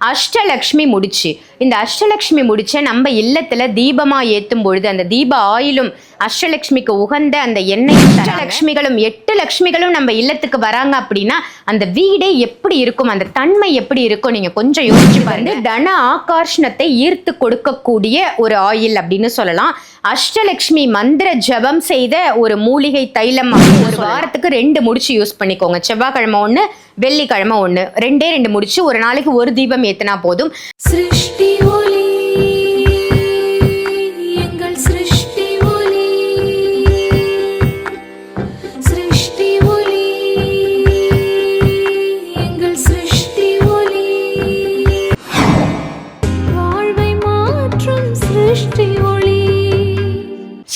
அஷ்டலக்ஷ்மி முடிச்சு. இந்த அஷ்டலக்ஷ்மி முடிச்ச நம்ம இல்லத்துல தீபமா ஏத்தும் பொழுது அந்த தீப ஆயிலும் அஷ்டலக்ஷ்மிக்கு உகந்த அந்த எண்ணெய் அஷ்டலக்ஷ்மிகளும் எட்டு லக்ஷ்மிகளும் நம்ம இல்லத்துக்கு வராங்க அப்படின்னா அந்த வீடே எப்படி இருக்கும்? அந்த தன்மை எப்படி இருக்கும்? நீங்க கொஞ்சம் யோசிச்சு பாருங்க. தன ஆகர்ஷணத்தை ஈர்த்து கொடுக்கக்கூடிய ஒரு ஆயில் அப்படின்னு சொல்லலாம். அஷ்டலக்ஷ்மி மந்திர ஜபம் செய்த ஒரு மூலிகை தைலம் ஒரு வாரத்துக்கு ரெண்டு முடிச்சு யூஸ் பண்ணிக்கோங்க. செவ்வாய்க்கிழமை ஒன்று வெள்ளிக்கிழமை ஒன்று ரெண்டே ரெண்டு முடிச்சு ஒரு நாளைக்கு ஒரு தீபம் ஏத்துனா போதும். சிருஷ்டி ஒளி.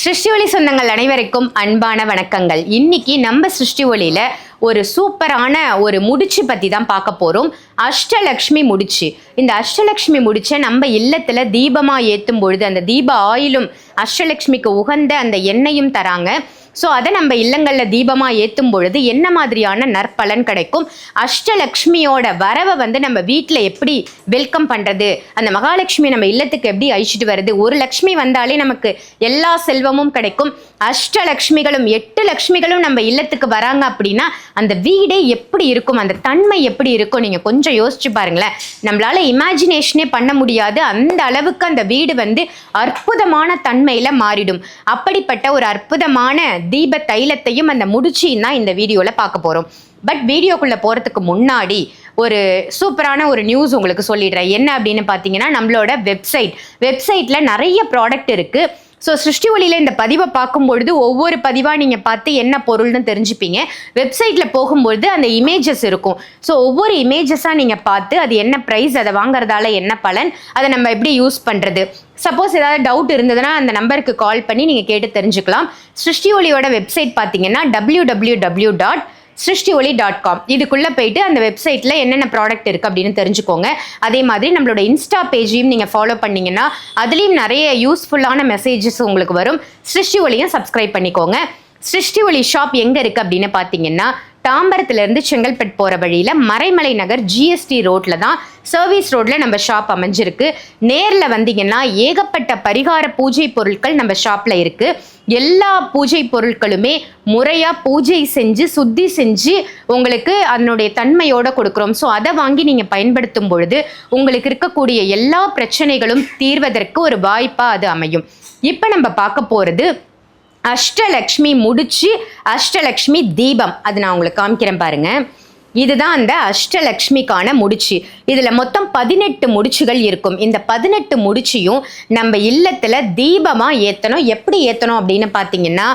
சிருஷ்டி ஒளி சொந்தங்கள் அனைவருக்கும் அன்பான வணக்கங்கள். இன்னைக்கு நம்ம சிருஷ்டி ஒளியில ஒரு சூப்பரான ஒரு முடிச்சு பற்றி தான் பார்க்க போகிறோம் அஷ்டலக்ஷ்மி முடிச்சு. இந்த அஷ்டலக்ஷ்மி முடிச்சை நம்ம இல்லத்தில் தீபமாக ஏற்றும் பொழுது அந்த தீப ஆயிலும் அஷ்டலக்ஷ்மிக்கு உகந்த அந்த எண்ணெயும் தராங்க. ஸோ அதை நம்ம இல்லங்களில் தீபமாக ஏற்றும் பொழுது என்ன மாதிரியான நற்பலன் கிடைக்கும்? அஷ்டலக்ஷ்மியோட வரவை வந்து நம்ம வீட்டில் எப்படி வெல்கம் பண்ணுறது அந்த மகாலட்சுமி நம்ம இல்லத்துக்கு எப்படி அழிச்சிட்டு வருது ஒரு லக்ஷ்மி வந்தாலே நமக்கு எல்லா செல்வமும் கிடைக்கும். அஷ்டலக்ஷ்மிகளும் எட்டு லக்ஷ்மிகளும் நம்ம இல்லத்துக்கு வராங்க அப்படின்னா அந்த வீடே எப்படி இருக்கும் அந்த தன்மை எப்படி இருக்கும் நீங்கள் கொஞ்சம் யோசிச்சு பாருங்களேன். நம்மளால இமேஜினேஷனே பண்ண முடியாது. அந்த அளவுக்கு அந்த வீடு வந்து அற்புதமான தன்மையில் மாறிடும். அப்படிப்பட்ட ஒரு அற்புதமான தீப தைலத்தையும் அந்த முடிச்சியும் தான் இந்த வீடியோவில் பார்க்க போகிறோம் பட் வீடியோக்குள்ளே போகிறதுக்கு முன்னாடி ஒரு சூப்பரான ஒரு நியூஸ் உங்களுக்கு சொல்லிடுறேன். என்ன அப்படின்னு பார்த்தீங்கன்னா நம்மளோட வெப்சைட் வெப்சைட்டில் நிறைய ப்ராடக்ட் இருக்குது ஸோ சிருஷ்டி ஒளியில் இந்த பதிவை பார்க்கும்பொழுது ஒவ்வொரு பதிவாக நீங்கள் பார்த்து என்ன பொருள்னு தெரிஞ்சுப்பீங்க. வெப்சைட்டில் போகும்பொழுது அந்த இமேஜஸ் இருக்கும். ஸோ ஒவ்வொரு இமேஜஸாக நீங்கள் பார்த்து அது என்ன ப்ரைஸ் அதை வாங்குறதால என்ன பலன் அதை நம்ம எப்படி யூஸ் பண்ணுறது சப்போஸ் ஏதாவது டவுட் இருந்ததுன்னா அந்த நம்பருக்கு கால் பண்ணி நீங்கள் கேட்டு தெரிஞ்சுக்கலாம். சிருஷ்டி ஒளியோட வெப்சைட் பார்த்தீங்கன்னா W W W dot Srishti Oli dot com இதுக்குள்ளே போயிட்டு அந்த வெப்சைட்டில் என்னென்ன ப்ராடக்ட் இருக்குது அப்படின்னு தெரிஞ்சுக்கோங்க. அதே மாதிரி நம்மளோட இன்ஸ்டா பேஜையும் நீங்கள் ஃபாலோ பண்ணிங்கன்னா அதுலேயும் நிறைய யூஸ்ஃபுல்லான மெசேஜஸ் உங்களுக்கு வரும். சிருஷ்டி ஒளியும் சப்ஸ்கிரைப் பண்ணிக்கோங்க. சிருஷ்டி ஒளி ஷாப் எங்கே இருக்குது அப்படின்னு பார்த்தீங்கன்னா தாம்பரத்துலேருந்து செங்கல்பட்டு போகிற வழியில் மறைமலை நகர் ஜிஎஸ்டி ரோட்டில் தான் சர்வீஸ் ரோட்டில் நம்ம ஷாப் அமைஞ்சிருக்கு. நேரில் வந்தீங்கன்னா ஏகப்பட்ட பரிகார பூஜை பொருட்கள் நம்ம ஷாப்பில் இருக்குது எல்லா பூஜை பொருட்களுமே முறையாக பூஜை செஞ்சு சுத்தி செஞ்சு உங்களுக்கு அதனுடைய தன்மையோட கொடுக்குறோம். ஸோ அதை வாங்கி நீங்கள் பயன்படுத்தும் பொழுது உங்களுக்கு இருக்கக்கூடிய எல்லா பிரச்சனைகளும் தீர்வதற்கு ஒரு வாய்ப்பாக அது அமையும். இப்போ நம்ம பார்க்க போகிறது அஷ்டலக்ஷ்மி முடிச்சு அஷ்டலக்ஷ்மி தீபம். அது நான் உங்களுக்கு காமிக்கிறேன் பாருங்க. இதுதான் அந்த அஷ்டலக்ஷ்மிக்கான முடிச்சு. இதில் மொத்தம் பதினெட்டு முடிச்சுகள் இருக்கும். இந்த பதினெட்டு முடிச்சியும் நம்ம இல்லத்தில் தீபமாக ஏற்றணும் எப்படி ஏற்றணும் அப்படின்னு பார்த்தீங்கன்னா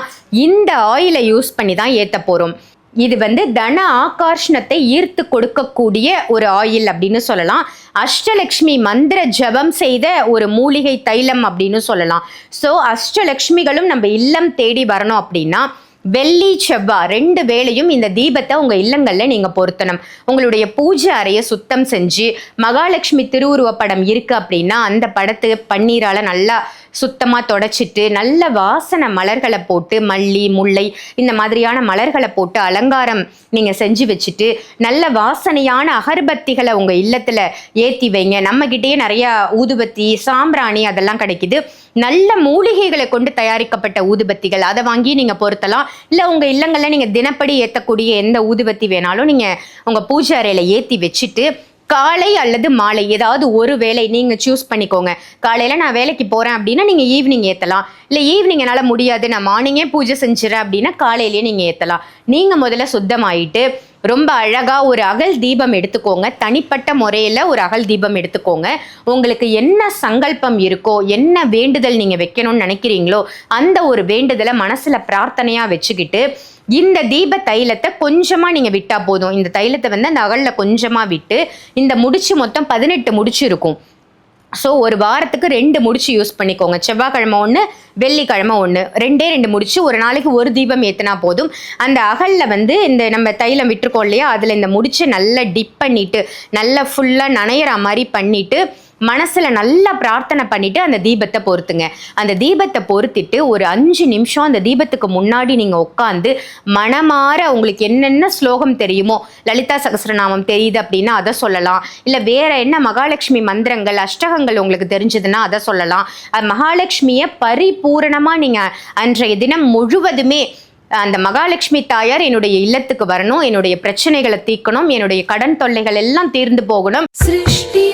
இந்த ஆயிலை யூஸ் பண்ணி தான் ஏற்ற போகிறோம் இது வந்து தன ஆகர்ஷணத்தை ஈர்த்து கொடுக்கக்கூடிய ஒரு ஆயில் அப்படின்னு சொல்லலாம். அஷ்டலக்ஷ்மி மந்திர ஜபம் செய்த ஒரு மூலிகை தைலம் அப்படின்னு சொல்லலாம். ஸோ அஷ்டலக்ஷ்மிகளும் நம்ம இல்லம் தேடி வரணும் அப்படின்னா வெள்ளி செவ்வாய் ரெண்டு வேளையும் இந்த தீபத்தை உங்கள் இல்லங்களில் நீங்கள் பொருத்தணும். உங்களுடைய பூஜை அறையை சுத்தம் செஞ்சு மகாலட்சுமி திருவுருவ படம் இருக்குது அப்படின்னா அந்த படத்து பன்னீரால் நல்லா சுத்தமாக தொடச்சிட்டு நல்ல வாசனை மலர்களை போட்டு மல்லி முல்லை இந்த மாதிரியான மலர்களை போட்டு அலங்காரம் நீங்கள் செஞ்சு வச்சுட்டு நல்ல வாசனையான அகர்பத்திகளை உங்கள் இல்லத்தில் ஏற்றி வைங்க. நம்மக்கிட்டேயே நிறையா ஊதுபத்தி சாம்பிராணி அதெல்லாம் கிடைக்குது. நல்ல மூலிகைகளை கொண்டு தயாரிக்கப்பட்ட ஊதுபத்திகள் அதை வாங்கி நீங்கள் பொருத்தலாம். இல்லை உங்கள் இல்லங்களில் நீங்கள் தினப்படி ஏற்றக்கூடிய எந்த ஊதுபத்தி வேணாலும் நீங்கள் உங்கள் பூஜை அறையில் ஏற்றி வச்சுட்டு காலை அல்லது மாலை ஏதாவது ஒரு வேலை நீங்கள் சூஸ் பண்ணிக்கோங்க. காலையில் நான் வேலைக்கு போகிறேன் அப்படின்னா நீங்கள் ஈவினிங் ஏற்றலாம் இல்லை ஈவினிங் என்னால் முடியாது நான் மார்னிங்கே பூஜை செஞ்சுறேன் அப்படின்னா காலையிலேயே நீங்கள் ஏற்றலாம் நீங்கள் முதல்ல சுத்தமாயிட்டு ரொம்ப அழகாக ஒரு அகல் தீபம் எடுத்துக்கோங்க. தனிப்பட்ட முறையில் ஒரு அகல் தீபம் எடுத்துக்கோங்க. உங்களுக்கு என்ன சங்கல்பம் இருக்கோ என்ன வேண்டுதல் நீங்கள் வைக்கணும்னு நினைக்கிறீங்களோ அந்த ஒரு வேண்டுதலை மனசில் பிரார்த்தனையாக வச்சுக்கிட்டு இந்த தீப தைலத்தை கொஞ்சமாக நீங்கள் விட்டால் போதும். இந்த தைலத்தை வந்து அந்த அகலில் கொஞ்சமாக விட்டு இந்த முடிச்சு மொத்தம் பதினெட்டு முடிச்சு இருக்கும் ஸோ ஒரு வாரத்துக்கு ரெண்டு முடிச்சு யூஸ் பண்ணிக்கோங்க. செவ்வாய்க்கிழமை ஒன்று வெள்ளிக்கிழமை ஒன்று ரெண்டே ரெண்டு முடிச்சு ஒரு நாளைக்கு ஒரு தீபம் ஏற்றினா போதும். அந்த அகலில் வந்து இந்த நம்ம தைலம் விட்டுருக்கோம் இல்லையா? அதில் இந்த முடிச்சு நல்லா டிப் பண்ணிவிட்டு நல்லா ஃபுல்லாக நனையிற மாதிரி பண்ணிவிட்டு மனசில் நல்லா பிரார்த்தனை பண்ணிவிட்டு அந்த தீபத்தை பொறுத்துங்க அந்த தீபத்தை பொருத்திட்டு ஒரு அஞ்சு நிமிஷம் அந்த தீபத்துக்கு முன்னாடி நீங்கள் உட்காந்து மனமாற உங்களுக்கு என்னென்ன ஸ்லோகம் தெரியுமோ லலிதா சகசிரநாமம் தெரியுது அப்படின்னா அதை சொல்லலாம். இல்லை வேற என்ன மகாலட்சுமி மந்திரங்கள் அஷ்டகங்கள் உங்களுக்கு தெரிஞ்சதுன்னா அதை சொல்லலாம். மகாலட்சுமியை பரிபூரணமாக நீங்கள் அன்றைய தினம் முழுவதுமே அந்த மகாலட்சுமி தாயார் என்னுடைய இல்லத்துக்கு வரணும் என்னுடைய பிரச்சனைகளை தீர்க்கணும் என்னுடைய கடன் தொல்லைகள் எல்லாம் தீர்ந்து போகணும். சிருஷ்டி